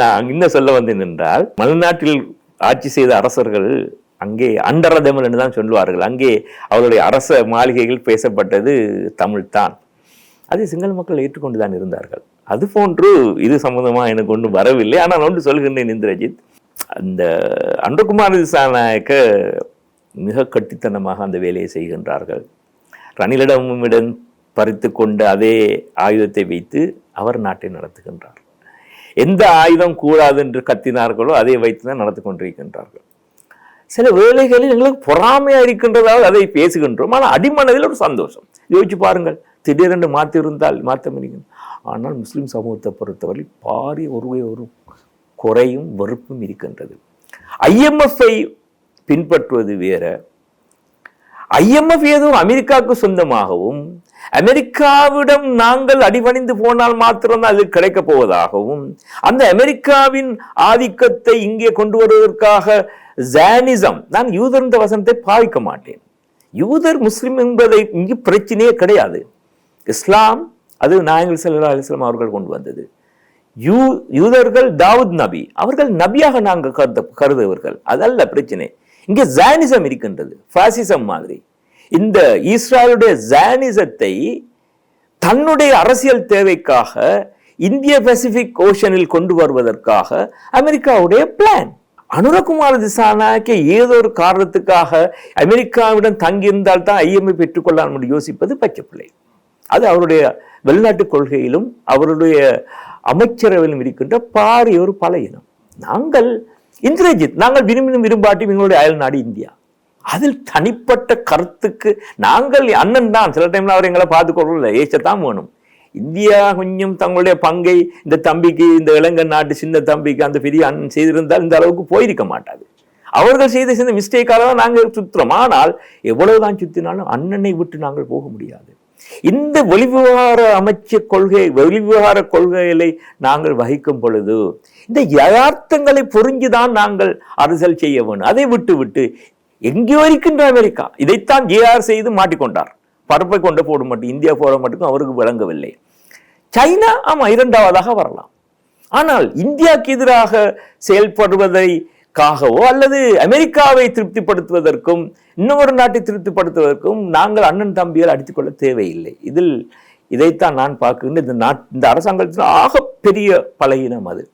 நான் என்ன சொல்ல வந்தேன் என்றால் மலைநாட்டில் ஆட்சி செய்த அரசர்கள் அங்கே அண்டரதமிழ் என்று தான் சொல்லுவார்கள். அங்கே அவருடைய அரச மாளிகைகள் பேசப்பட்டது தமிழ்தான் அதை சிங்கள மக்கள் ஏற்றுக்கொண்டு தான் இருந்தார்கள். அது போன்று இது சம்மந்தமாக எனக்கு ஒன்றும் வரவில்லை. ஆனால் நான் ஒன்று சொல்கின்றேன் இந்திரஜித் அந்த அன்றகுமார் திசாநாயக்க மிக கட்டித்தனமாக அந்த வேலையை செய்கின்றார்கள். ரணிலிடமிடம் பறித்து கொண்ட அதே ஆயுதத்தை வைத்து அவர் நாட்டை நடத்துகின்றார். எந்த ஆயுதம் கூடாது என்று கத்தினார்களோ அதை வைத்து தான் நடத்தி கொண்டிருக்கின்றார்கள். சில வேலைகளில் எங்களுக்கு பொறாமையாக இருக்கின்றதால் அதை பேசுகின்றோம். ஆனால் அடிமனதில் ஒரு சந்தோஷம். யோசிச்சு பாருங்கள். திடீரென்று மாற்றி இருந்தால் மாற்ற முடியும் ஆனால் முஸ்லீம் சமூகத்தை பொறுத்தவரை பாரிய ஒரு ஒரு குறையும் வெறுப்பும் இருக்கின்றது. ஐஎம்எஃப்ஐ பின்பற்றுவது வேற. ஐஎம்எஃப் ஏதோ அமெரிக்காவுக்கு சொந்தமாகவும் அமெரிக்காவிடம் நாங்கள் அடிபணிந்து போனால் மாத்திரம்தான் அது கிடைக்கப் போவதாகவும் அந்த அமெரிக்காவின் ஆதிக்கத்தை இங்கே கொண்டு வருவதற்காக ஜானிசம் நான் யூதர் இந்த வசனத்தை பாவிக்க மாட்டேன். யூதர் முஸ்லிம் என்பதை இங்கு பிரச்சனையே கிடையாது. இஸ்லாம் அது நாயங்கள் சல்லா அலிஸ்லாம் அவர்கள் கொண்டு வந்தது. யூ யூதர்கள் தாவூத் நபி அவர்கள் நபியாக நாங்கள் கருத கருதுவர்கள். அதல்ல பிரச்சனை. இங்கே ஜானிசம் இருக்கின்றது ஃபாசிசம் மாதிரி. இந்த இஸ்ராயலுடைய ஜானிசத்தை தன்னுடைய அரசியல் தேவைக்காக இந்திய பசிபிக் ஓஷனில் கொண்டு வருவதற்காக அமெரிக்காவுடைய பிளான் அனுரகுமார் திசானாக்கு ஏதோ ஒரு காரணத்துக்காக அமெரிக்காவிடம் தங்கியிருந்தால் தான் ஐஎம்ஐ பெற்றுக்கொள்ளலாம் என்று யோசிப்பது பச்சைப்பிள்ளை அது அவருடைய வெளிநாட்டு கொள்கையிலும் அவருடைய அமைச்சரவையிலும் இருக்கின்ற பாரிய ஒரு பல இனம் நாங்கள் இந்திரஜித் நாங்கள் விரும்பினும் விரும்பாட்டி எங்களுடைய அயல் நாடு இந்தியா. அதில் தனிப்பட்ட கருத்துக்கு நாங்கள் அண்ணன் தான். சில டைம்ல அவர் எங்களை பார்த்துக்கொள்ள ஏச்சத்தான் வேணும். இந்தியா கொஞ்சம் தங்களுடைய பங்கை இந்த தம்பிக்கு இந்த இளைஞர் நாட்டு சின்ன தம்பிக்கு அந்த பெரிய அண்ணன் செய்திருந்தால் இந்த அளவுக்கு போயிருக்க மாட்டாது அவர்கள் செய்த சின்ன மிஸ்டேக்காக தான் நாங்கள் சுற்றுறோம். ஆனால் எவ்வளவுதான் சுத்தினாலும் அண்ணனை விட்டு நாங்கள் போக முடியாது. இந்த வெளிவிவகார அமைச்ச கொள்கை வெளிவிவகார கொள்கைகளை நாங்கள் வகிக்கும் பொழுது இந்த யதார்த்தங்களை புரிஞ்சுதான் நாங்கள் அரசியல் செய்ய வேணும். அதை விட்டு விட்டு எங்கேயோ இருக்கின்ற அமெரிக்கா. இதைத்தான் ஜேஆர் செய்து மாட்டிக்கொண்டார். பருப்பை கொண்டு போட மட்டும் இந்தியா போட மட்டும் அவருக்கு விளங்கவில்லை. சைனா ஆமா இரண்டாவதாக வரலாம். ஆனால் இந்தியாவுக்கு எதிராக செயல்படுவதைக்காகவோ அல்லது அமெரிக்காவை திருப்திப்படுத்துவதற்கும் இன்னொரு நாட்டை திருப்திப்படுத்துவதற்கும் நாங்கள் அண்ணன் தம்பியால் அடித்துக்கொள்ள தேவையில்லை. இதில் இதைத்தான் நான் பார்க்கின்ற இந்த நாட் இந்த அரசாங்கத்தில் ஆகப்பெரிய பலகீனம் அது.